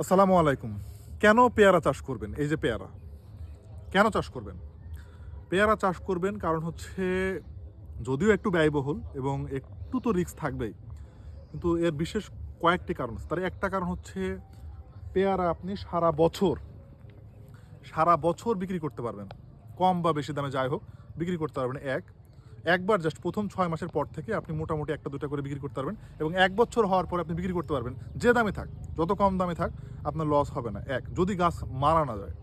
আসসালামু আলাইকুম। কেন পেয়ারা চাষ করবেন? এই যে পেয়ারা। কেন চাষ করবেন? পেয়ারা চাষ করবেন কারণ হচ্ছে যদিও একটু ব্যয়বহুল এবং একটু তো রিস্ক থাকবেই, কিন্তু এর বিশেষ কয়েকটি কারণ তার একটা কারণ হচ্ছে পেয়ারা আপনি সারা বছর সারা বছর বিক্রি করতে পারবেন। কম বা বেশি দামে যাই হোক, বিক্রি করতে পারবেন। এক একবার জাস্ট প্রথম ছয় মাসের পর থেকে আপনি মোটামুটি একটা, দুটা করে বিক্রি করতে পারবেন এবং এক বছর হওয়ার পর আপনি বিক্রি করতে পারবেন। যে দামে থাক, যত কম দামে থাক, আপনার লস হবে না। এক, যদি গাছ মারা না যায়।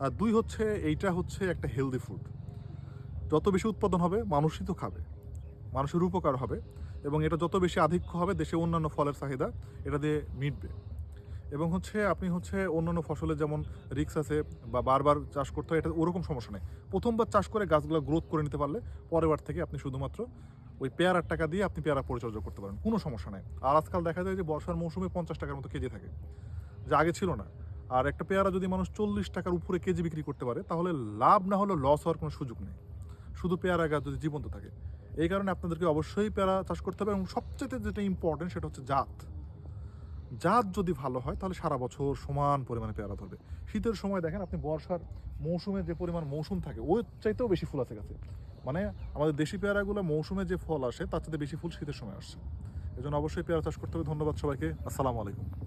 আর দুই হচ্ছে, এইটা হচ্ছে একটা হেলদি ফুড যত বেশি উৎপাদন হবে, মানুষই তো খাবে। মানুষের উপকার হবে এবং এটা যত বেশি আধিক্য হবে, দেশে অন্যান্য ফলের চাহিদা, এটা দিয়ে মিটবে। এবং হচ্ছে আপনি হচ্ছে অন্যান্য ফসলের যেমন রিক্স আছে বা বারবার চাষ করতে হয় এটা ওরকম সমস্যা নেই। প্রথমবার চাষ করে গাছগুলো গ্রোথ করে নিতে পারলে পরের বার থেকে আপনি শুধুমাত্র ওই পেয়ারার টাকা দিয়ে আপনি পেয়ারা পরিচর্যা করতে পারেন, কোনো সমস্যা নেই। আর আজকাল দেখা যায় যে বর্ষার মৌসুমে পঞ্চাশ টাকার মতো কেজি থাকে, যা আগে ছিল না। আর একটা পেয়ারা যদি মানুষ চল্লিশ টাকার উপরে কেজি বিক্রি করতে পারে, তাহলে লাভ না হলে লস হওয়ার কোনো সুযোগ নেই। শুধু পেয়ারা গাছ যদি জীবন্ত থাকে। এই কারণে আপনাদেরকে অবশ্যই পেয়ারা চাষ করতে হবে এবং সবচেয়ে যেটা ইম্পর্টেন্ট সেটা হচ্ছে জাত। জাত যদি ভালো হয়, তাহলে সারা বছর সমান পরিমাণে পেয়ারা ধরবে। শীতের সময় দেখেন আপনি বর্ষার মৌসুমে যে পরিমাণ মৌসুম থাকে, ওর চাইতেও বেশি ফুল আছে গাছে। মানে আমাদের দেশি পেয়ারাগুলো মৌসুমে যে ফল আসে, তার চাইতে বেশি ফুল শীতের সময় আসছে। এই অবশ্যই পেয়ারা চাষ করতে হবে। ধন্যবাদ সবাইকে। আসসালামু আলাইকুম।